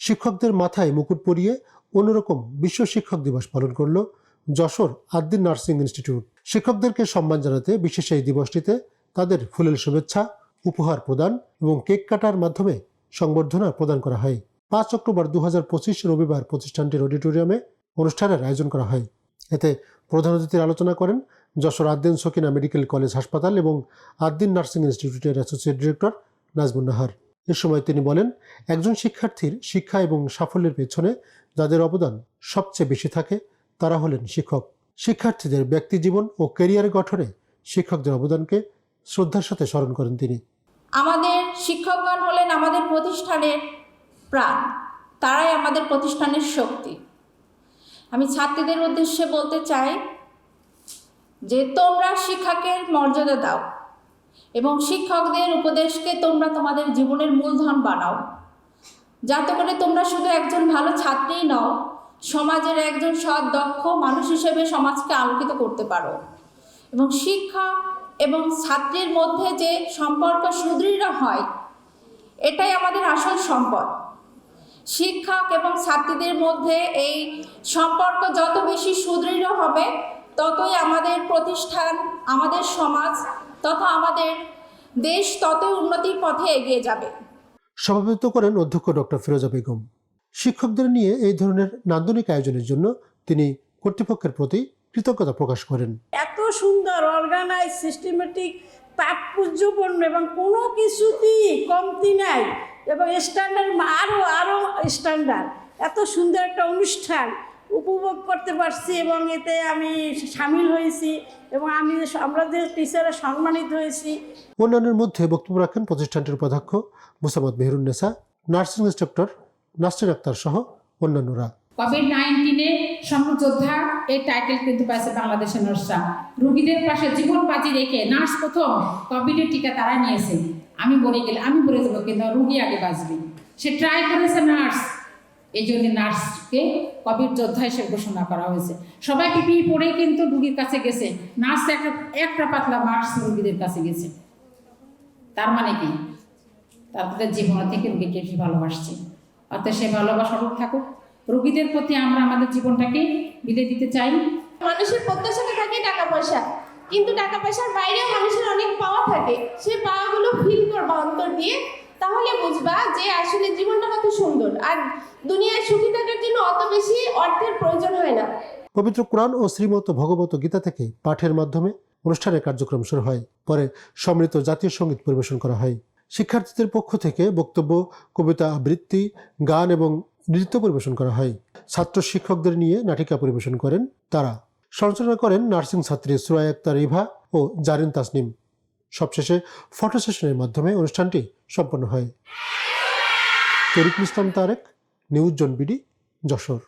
শিক্ষকদের মাথায় মুকুট পরিয়ে অন্যরকম বিশ্ব শিক্ষক দিবস পালন করল যশোর আদ্দিন নার্সিং ইনস্টিটিউট। শিক্ষকদেরকে সম্মান জানাতে বিশেষ এই দিবসটিতে তাদের ফুলেল শুভেচ্ছা, উপহার প্রদান এবং কেক কাটার মাধ্যমে সংবর্ধনা প্রদান করা হয়। পাঁচ অক্টোবর দু হাজার পঁচিশ রবিবার প্রতিষ্ঠানটির অডিটোরিয়ামে অনুষ্ঠানের আয়োজন করা হয়। এতে প্রধান অতিথির আলোচনা করেন যশোর আদ্দিন সকিনা মেডিকেল কলেজ হাসপাতাল এবং আদ্দিন নার্সিং ইনস্টিটিউটের অ্যাসোসিয়েট ডিরেক্টর নাজমুন নাহার। এ সময় তিনি বলেন, একজন শিক্ষার্থীর শিক্ষা এবং সাফল্যের পেছনে যাদের অবদান সবচেয়ে বেশি থাকে, তারা হলেন শিক্ষক। শিক্ষার্থীদের ব্যক্তিজীবন ও ক্যারিয়ার গঠনে শিক্ষকদের অবদানকে শ্রদ্ধার সাথে স্মরণ করেন তিনি। আমাদের শিক্ষকগণ হলেন আমাদের প্রতিষ্ঠানের প্রাণ। তারাই আমাদের প্রতিষ্ঠানের শক্তি। আমি ছাত্রীদের উদ্দেশ্যে বলতে চাই যে তোমরা শিক্ষাকে মর্যাদা দাও। এবং শিক্ষকদের উপদেশকে তোমরা তোমাদের জীবনের মূলধন বানাও। যাতে করে তোমরা শুধু একজন ভালো ছাত্রীই নও, সমাজের একজন সৎ, দক্ষ মানুষ হিসেবে সমাজকে আলোকিত করতে পারো। এবং শিক্ষক এবং ছাত্রীর মধ্যে যে সম্পর্ক সুদৃঢ় হয়, এটাই আমাদের আসল সম্পদ। শিক্ষক এবং ছাত্রীদের মধ্যে এই সম্পর্ক যত বেশি সুদৃঢ় হবে, ততই আমাদের প্রতিষ্ঠান, আমাদের সমাজ তথা আমাদের দেশ ততই উন্নতির পথে এগিয়ে যাবে। সভাপতিত্ব করেন অধ্যক্ষ ডক্টর ফিরোজা বেগম। শিক্ষকদের নিয়ে এই ধরনের নান্দনিক আয়োজনের জন্য তিনি কর্তৃপক্ষের প্রতি কৃতজ্ঞতা প্রকাশ করেন। এত সুন্দর অর্গানাইজ সিস্টেমেটিক তাৎপর্যপূর্ণ এবং কোনো কিছুতেই কমতি নাই এবং স্ট্যান্ডার্ড আরও আরও স্ট্যান্ডার্ড এত সুন্দর একটা অনুষ্ঠান। উপভোগ করতে পারছি এবং এতে আমি সামিল হয়েছি এবং আমি আমরা যে টিচারে সম্মানিত হয়েছি। অন্যান্যের মধ্যে বক্তব্য রাখেন প্রতিষ্ঠানটির উপাধ্যক্ষ মুসাম্মদ মেহরুন্নেসা নার্সিং ইন্সট্রাক্টর নাসরিন আক্তার সহ অন্যান্যরা। কোভিড নাইন্টিনে সমযোদ্ধা এই টাইটেল কিন্তু পাইছে বাংলাদেশের নার্সরা। রুগীদের পাশে জীবন বাজি রেখে নার্স প্রথম কোভিডের টিকা তারা নিয়েছে। আমি বলে গেলে আমি বলে দেবো কিন্তু রুগী আগে বাঁচবে। সে ট্রাই করেছে নার্স। এই জন্য নার্সকে কোভিড যোদ্ধা হিসেবে ঘোষণা করা হয়েছে। সবাই পিপি পরে কিন্তু রুগীর কাছে গেছে। নার্স একটা একটা পাতলা মার্স রুগীদের কাছে গেছে। তার মানে কি? তাদের জীবন থেকে রুগীকে বেশি ভালোবাসছে। অর্থাৎ সে ভালোবাসা অটুট থাকুক। রুগীদের প্রতি আমরা আমাদের জীবনটাকে বিলে দিতে চাই। মানুষের প্রত্যাশাতে থাকে টাকা পয়সা। কিন্তু টাকা পয়সার বাইরেও মানুষের অনেক পাওয়া থাকে। সেই পাওয়াগুলো ফিল করবা, অন্তর দিয়ে বুঝবা যে আসলে জীবনটা কত সুন্দর। আর দুনিয়ায় সুখী থাকার জন্য অত বেশি অর্থের প্রয়োজন হয় না। পবিত্র কোরআন ও শ্রীমত ভগবত গীতা থেকে পাঠের মাধ্যমে অনুষ্ঠানের কার্যক্রম শুরু হয়। পরে সমৃদ্ধ জাতীয় সংগীত পরিবেশন করা হয়। শিক্ষার্থীদের পক্ষ থেকে বক্তব্য, কবিতা আবৃত্তি, গান এবং নৃত্য পরিবেশন করা হয়। ছাত্র শিক্ষকদের নিয়ে নাটিকা পরিবেশন করেন তারা। সঞ্চালনা করেন নার্সিং ছাত্রী সুরাই আক্তার রিভা ও জারিন তাসনিম। সবশেষে ফটো সেশনের মাধ্যমে অনুষ্ঠানটি সম্পন্ন হয়। তরিকুল ইসলাম তারেক নিউজ জন বিডি যশোর।